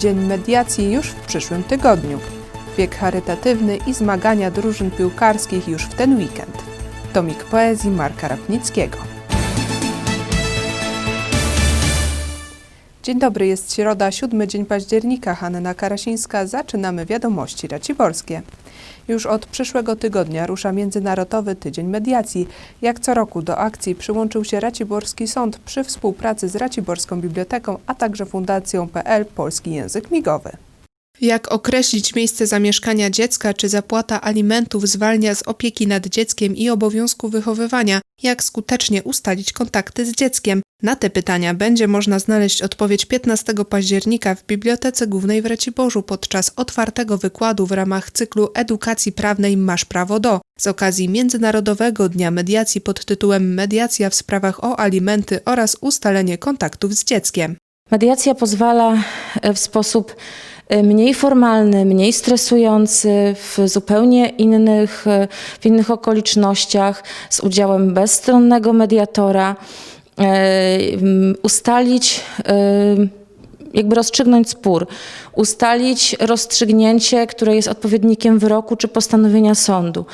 Dzień Mediacji już w przyszłym tygodniu. Bieg charytatywny i zmagania drużyn piłkarskich już w ten weekend. Tomik poezji Marka Rapnickiego. Dzień dobry, jest środa, siódmy dzień października. Hanna Karasińska. Zaczynamy wiadomości raciborskie. Już od przyszłego tygodnia rusza Międzynarodowy Tydzień Mediacji. Jak co roku do akcji przyłączył się Raciborski Sąd przy współpracy z Raciborską Biblioteką, a także Fundacją PL Polski Język Migowy. Jak określić miejsce zamieszkania dziecka, czy zapłata alimentów zwalnia z opieki nad dzieckiem i obowiązku wychowywania? Jak skutecznie ustalić kontakty z dzieckiem? Na te pytania będzie można znaleźć odpowiedź 15 października w Bibliotece Głównej w Raciborzu podczas otwartego wykładu w ramach cyklu edukacji prawnej Masz prawo do z okazji Międzynarodowego Dnia Mediacji pod tytułem Mediacja w sprawach o alimenty oraz ustalenie kontaktów z dzieckiem. Mediacja pozwala e, w sposób mniej formalny, mniej stresujący, w zupełnie innych, e, w innych okolicznościach, z udziałem bezstronnego mediatora, e, m, ustalić, jakby rozstrzygnąć spór, ustalić rozstrzygnięcie, które jest odpowiednikiem wyroku czy postanowienia sądu.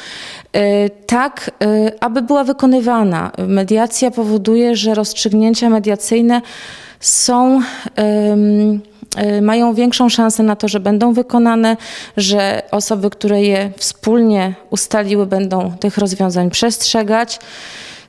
Tak, aby była wykonywana. Mediacja powoduje, że rozstrzygnięcia mediacyjne są, y, mają większą szansę na to, że będą wykonane, że osoby, które je wspólnie ustaliły, będą tych rozwiązań przestrzegać.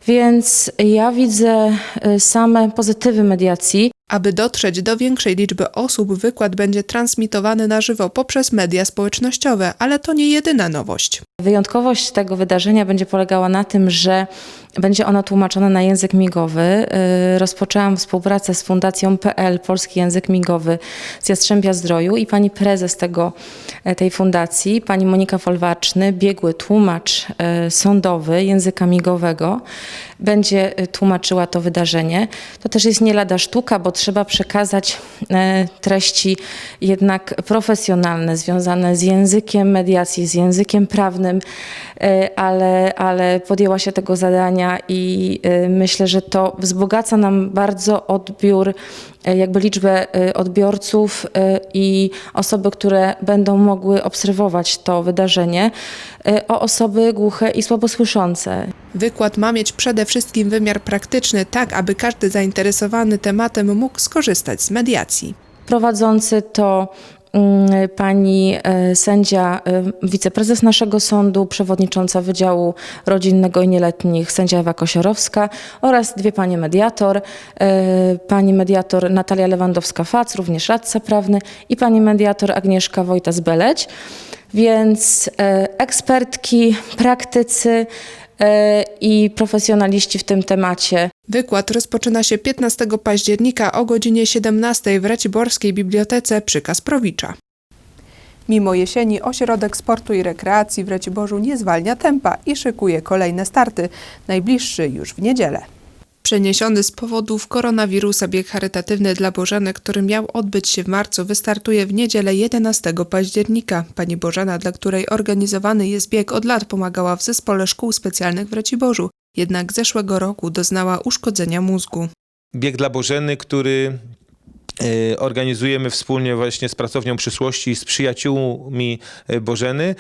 Więc ja widzę y, same pozytywy mediacji. Aby dotrzeć do większej liczby osób, wykład będzie transmitowany na żywo poprzez media społecznościowe, ale to nie jedyna nowość. Wyjątkowość tego wydarzenia będzie polegała na tym, że będzie ono tłumaczone na język migowy. Y, Rozpoczęłam współpracę z Fundacją PL Polski Język Migowy z Jastrzębia Zdroju i pani prezes tego, e, tej fundacji, pani Monika Folwarczny, biegły tłumacz e, sądowy języka migowego, będzie e, tłumaczyła to wydarzenie. To też jest nie lada sztuka, bo trzeba przekazać e, treści jednak profesjonalne, związane z językiem mediacji, z językiem prawnym, e, ale, ale podjęła się tego zadania i e, myślę, że to wzbogaca nam bardzo odbiór, jakby liczbę odbiorców i osoby, które będą mogły obserwować to wydarzenie, o osoby głuche i słabosłyszące. Wykład ma mieć przede wszystkim wymiar praktyczny, tak aby każdy zainteresowany tematem mógł skorzystać z mediacji. Prowadzący to mm, pani e, sędzia, e, wiceprezes naszego sądu, przewodnicząca Wydziału Rodzinnego i Nieletnich, sędzia Ewa Kosiorowska oraz dwie panie mediator, e, pani mediator Natalia Lewandowska-Fac, również radca prawny i pani mediator Agnieszka Wojtas-Beleć. Więc ekspertki, praktycy i profesjonaliści w tym temacie Wykład rozpoczyna się 15 października o godzinie 17 w Raciborskiej Bibliotece przy Kasprowicza. Mimo jesieni Ośrodek Sportu i Rekreacji w Raciborzu nie zwalnia tempa i szykuje kolejne starty, najbliższy już w niedzielę. Przeniesiony z powodów koronawirusa bieg charytatywny dla Bożeny, który miał odbyć się w marcu, wystartuje w niedzielę 11 października. Pani Bożena, dla której organizowany jest bieg, od lat pomagała w zespole szkół specjalnych w Raciborzu, jednak zeszłego roku doznała uszkodzenia mózgu. Bieg dla Bożeny, który e, organizujemy wspólnie właśnie z Pracownią Przyszłości, z przyjaciółmi e, Bożeny,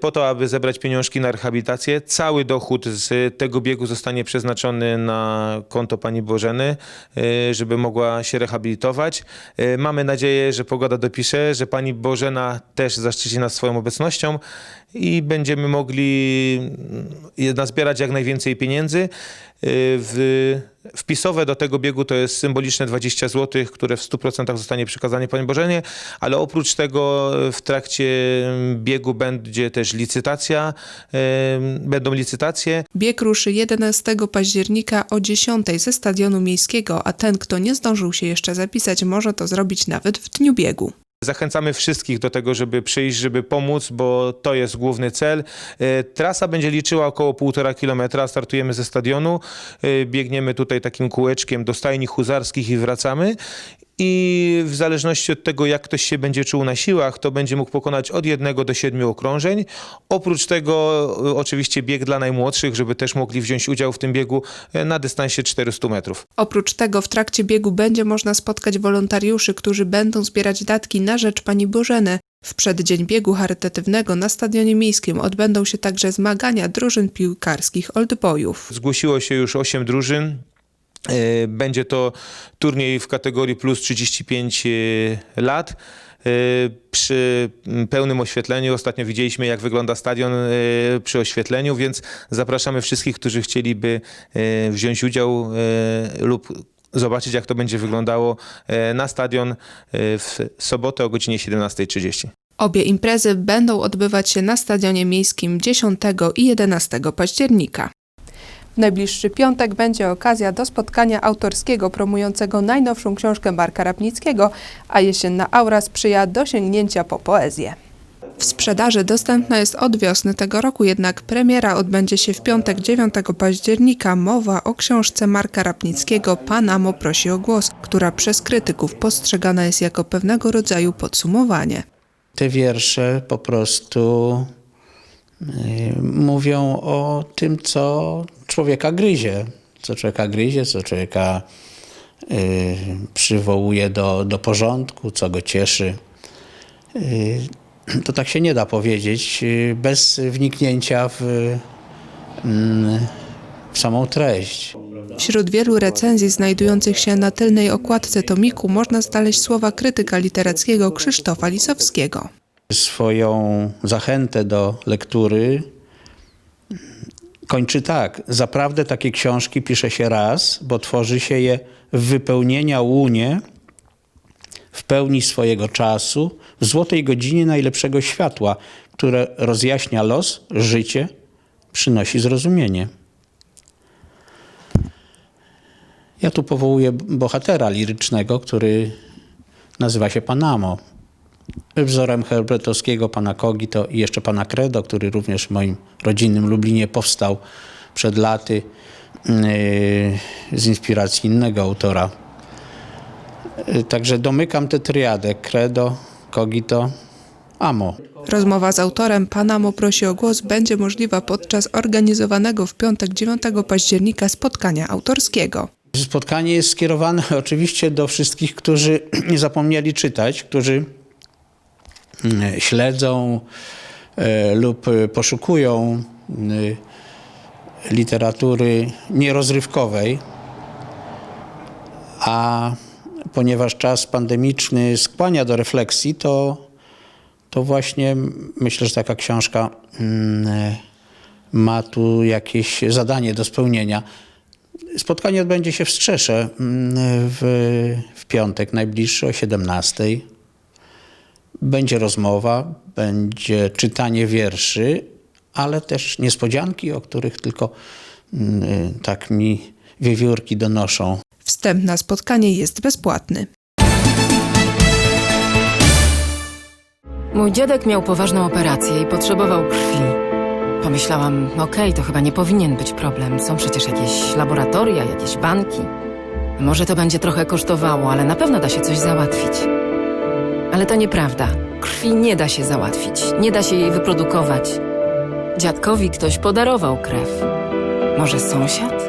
po to, aby zebrać pieniążki na rehabilitację. Cały dochód z tego biegu zostanie przeznaczony na konto pani Bożeny, e, żeby mogła się rehabilitować. E, Mamy nadzieję, że pogoda dopisze, że pani Bożena też zaszczyci nas swoją obecnością i będziemy mogli mm, nazbierać jak najwięcej pieniędzy. Y, W, wpisowe do tego biegu to jest symboliczne 20 zł, które w 100% zostanie przekazane Pani Bożenie, ale oprócz tego w trakcie biegu będzie też licytacja, y, będą licytacje. Bieg ruszy 11 października o 10 ze stadionu miejskiego, a ten, kto nie zdążył się jeszcze zapisać, może to zrobić nawet w dniu biegu. Zachęcamy wszystkich do tego, żeby przyjść, żeby pomóc, bo to jest główny cel. E, Trasa będzie liczyła około 1,5 kilometra. Startujemy ze stadionu, e, biegniemy tutaj takim kółeczkiem do stajni huzarskich i wracamy. I w zależności od tego, jak ktoś się będzie czuł na siłach, to będzie mógł pokonać od jednego do siedmiu okrążeń. Oprócz tego e, oczywiście bieg dla najmłodszych, żeby też mogli wziąć udział w tym biegu e, na dystansie 400 metrów. Oprócz tego w trakcie biegu będzie można spotkać wolontariuszy, którzy będą zbierać datki na rzecz Pani Bożeny. W przeddzień biegu charytatywnego na Stadionie Miejskim odbędą się także zmagania drużyn piłkarskich Oldboyów. Zgłosiło się już 8 drużyn. E, Będzie to turniej w kategorii plus 35 e, lat. E, Przy pełnym oświetleniu, ostatnio widzieliśmy jak wygląda stadion przy oświetleniu, więc zapraszamy wszystkich, którzy chcieliby wziąć udział lub zobaczyć jak to będzie wyglądało na stadion w sobotę o godzinie 17.30. Obie imprezy będą odbywać się na Stadionie Miejskim 10 i 11 października. W najbliższy piątek będzie okazja do spotkania autorskiego promującego najnowszą książkę Marka Rapnickiego, a jesienna aura sprzyja do sięgnięcia po poezję. W sprzedaży dostępna jest od wiosny tego roku, jednak premiera odbędzie się w piątek 9 października. Mowa o książce Marka Rapnickiego Panamo prosi o głos, która przez krytyków postrzegana jest jako pewnego rodzaju podsumowanie. Te wiersze po prostu mówią o tym, co człowieka gryzie, co człowieka gryzie, co człowieka y, przywołuje do, do porządku, co go cieszy. Y, to tak się nie da powiedzieć y, bez wniknięcia w, mm, w samą treść. Wśród wielu recenzji znajdujących się na tylnej okładce tomiku można znaleźć słowa krytyka literackiego Krzysztofa Lisowskiego. Swoją zachętę do lektury kończy tak. Zaprawdę takie książki pisze się raz, bo tworzy się je w wypełnienia łunie, w pełni swojego czasu, w złotej godzinie najlepszego światła, które rozjaśnia los, życie, przynosi zrozumienie. Ja tu powołuję bohatera lirycznego, który nazywa się Panamo. Wzorem Herbertowskiego, pana Kogito i jeszcze pana Credo, który również w moim rodzinnym Lublinie powstał przed laty yy, z inspiracji innego autora. Yy, Także domykam tę triadę Credo, Kogito, Amo. Rozmowa z autorem Panamo prosi o głos będzie możliwa podczas organizowanego w piątek 9 października spotkania autorskiego. Spotkanie jest skierowane oczywiście do wszystkich, którzy nie zapomnieli czytać, którzy śledzą e, lub e, poszukują literatury nierozrywkowej, a ponieważ czas pandemiczny skłania do refleksji, to, to właśnie myślę, że taka książka mm, e, ma tu jakieś zadanie do spełnienia. Spotkanie odbędzie się w Strzesze mm, w, w piątek najbliższy o 17. Będzie rozmowa, będzie czytanie wierszy, ale też niespodzianki, o których tylko mm, tak mi wiewiórki donoszą. Wstęp na spotkanie jest bezpłatny. Mój dziadek miał poważną operację i potrzebował krwi. Pomyślałam, okej, to chyba nie powinien być problem. Są przecież jakieś laboratoria, jakieś banki. Może to będzie trochę kosztowało, ale na pewno da się coś załatwić. Ale to nieprawda. Krwi nie da się załatwić, nie da się jej wyprodukować. Dziadkowi ktoś podarował krew. Może sąsiad?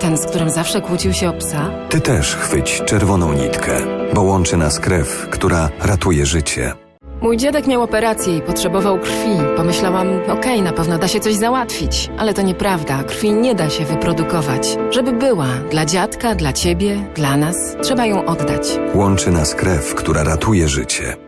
Ten, z którym zawsze kłócił się o psa? Ty też chwyć czerwoną nitkę, bo łączy nas krew, która ratuje życie. Mój dziadek miał operację i potrzebował krwi. Pomyślałam, okej, na pewno da się coś załatwić. Ale to nieprawda, krwi nie da się wyprodukować. Żeby była dla dziadka, dla ciebie, dla nas, trzeba ją oddać. Łączy nas krew, która ratuje życie.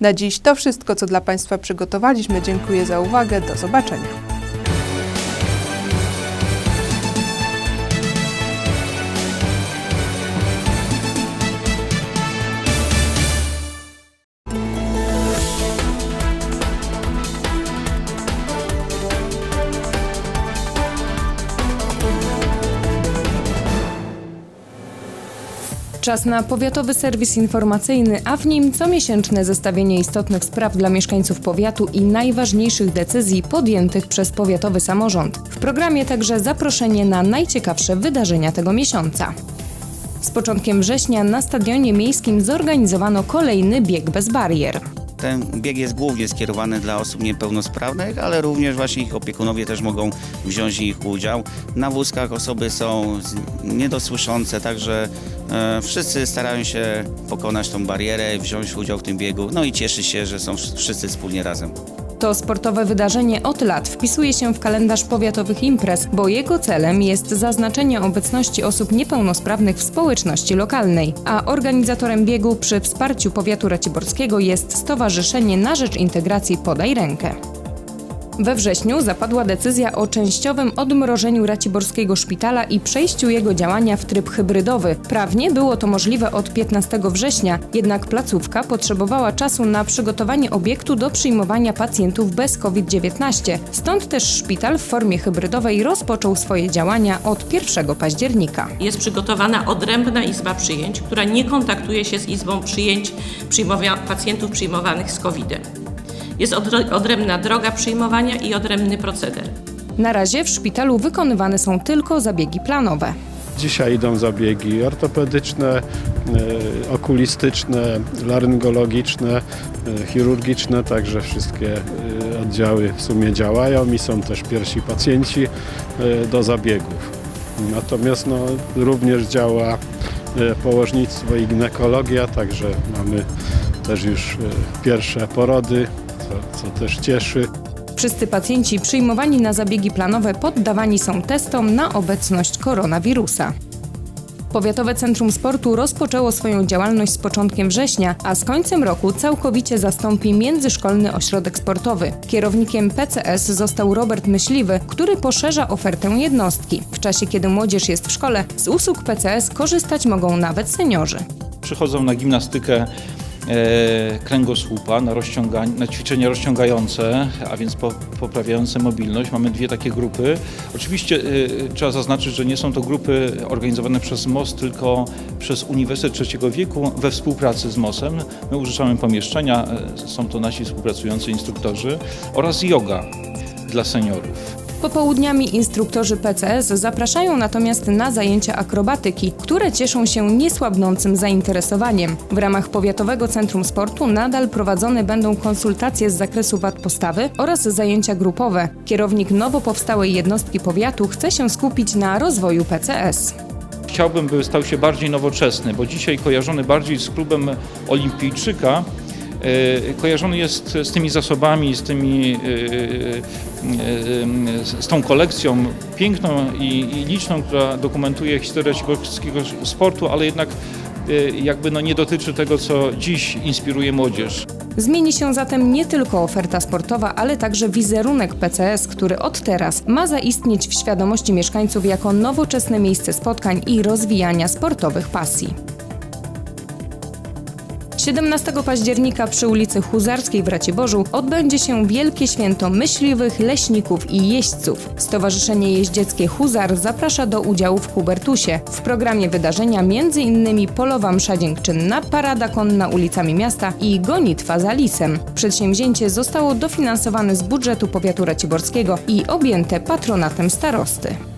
Na dziś to wszystko, co dla Państwa przygotowaliśmy. Dziękuję za uwagę. Do zobaczenia. Czas na powiatowy serwis informacyjny, a w nim comiesięczne zestawienie istotnych spraw dla mieszkańców powiatu i najważniejszych decyzji podjętych przez powiatowy samorząd. W programie także zaproszenie na najciekawsze wydarzenia tego miesiąca. Z początkiem września na stadionie miejskim zorganizowano kolejny bieg bez barier. Ten bieg jest głównie skierowany dla osób niepełnosprawnych, ale również właśnie ich opiekunowie też mogą wziąć ich udział. Na wózkach osoby są niedosłyszące, także e, wszyscy starają się pokonać tą barierę, wziąć udział w tym biegu, no i cieszyć się, że są wsz- wszyscy wspólnie razem. To sportowe wydarzenie od lat wpisuje się w kalendarz powiatowych imprez, bo jego celem jest zaznaczenie obecności osób niepełnosprawnych w społeczności lokalnej, a organizatorem biegu przy wsparciu powiatu raciborskiego jest Stowarzyszenie na Rzecz Integracji Podaj Rękę. We wrześniu zapadła decyzja o częściowym odmrożeniu Raciborskiego Szpitala i przejściu jego działania w tryb hybrydowy. Prawnie było to możliwe od 15 września, jednak placówka potrzebowała czasu na przygotowanie obiektu do przyjmowania pacjentów bez COVID-19. Stąd też szpital w formie hybrydowej rozpoczął swoje działania od 1 października. Jest przygotowana odrębna izba przyjęć, która nie kontaktuje się z izbą przyjęć pacjentów przyjmowanych z COVID-em. Jest odro- odrębna droga przyjmowania i odrębny proceder. Na razie w szpitalu wykonywane są tylko zabiegi planowe. Dzisiaj idą zabiegi ortopedyczne, e, okulistyczne, laryngologiczne, e, chirurgiczne, także wszystkie e, oddziały w sumie działają i są też pierwsi pacjenci do zabiegów. Natomiast no, również działa położnictwo i ginekologia, także mamy też już pierwsze porody, co, co też cieszy. Wszyscy pacjenci przyjmowani na zabiegi planowe poddawani są testom na obecność koronawirusa. Powiatowe Centrum Sportu rozpoczęło swoją działalność z początkiem września, a z końcem roku całkowicie zastąpi Międzyszkolny Ośrodek Sportowy. Kierownikiem PCS został Robert Myśliwy, który poszerza ofertę jednostki. W czasie, kiedy młodzież jest w szkole, z usług PCS korzystać mogą nawet seniorzy. przychodzą na gimnastykę kręgosłupa, na, na ćwiczenia rozciągające, a więc po, poprawiające mobilność. Mamy dwie takie grupy. Oczywiście e, trzeba zaznaczyć, że nie są to grupy organizowane przez MOS, tylko przez Uniwersytet Trzeciego Wieku we współpracy z MOS-em. My użyczamy pomieszczenia, e, są to nasi współpracujący instruktorzy oraz yoga dla seniorów. Popołudniami instruktorzy PCS zapraszają natomiast na zajęcia akrobatyki, które cieszą się niesłabnącym zainteresowaniem. W ramach Powiatowego Centrum Sportu nadal prowadzone będą konsultacje z zakresu wad postawy oraz zajęcia grupowe. Kierownik nowo powstałej jednostki powiatu chce się skupić na rozwoju PCS. Chciałbym, by stał się bardziej nowoczesny, bo dzisiaj kojarzony bardziej z klubem olimpijczyka, kojarzony jest z tymi zasobami, z, tymi, e, e, z tą kolekcją piękną i, liczną, która dokumentuje historię polskiego sportu, ale jednak e, jakby no nie dotyczy tego, co dziś inspiruje młodzież. Zmieni się zatem nie tylko oferta sportowa, ale także wizerunek PCS, który od teraz ma zaistnieć w świadomości mieszkańców jako nowoczesne miejsce spotkań i rozwijania sportowych pasji. 17 października przy ulicy Huzarskiej w Raciborzu odbędzie się Wielkie Święto Myśliwych, Leśników i Jeźdźców. Stowarzyszenie Jeździeckie Huzar zaprasza do udziału w Hubertusie. W programie wydarzenia m.in. polowa msza dziękczynna, parada konna ulicami miasta i gonitwa za lisem. Przedsięwzięcie zostało dofinansowane z budżetu powiatu raciborskiego i objęte patronatem starosty.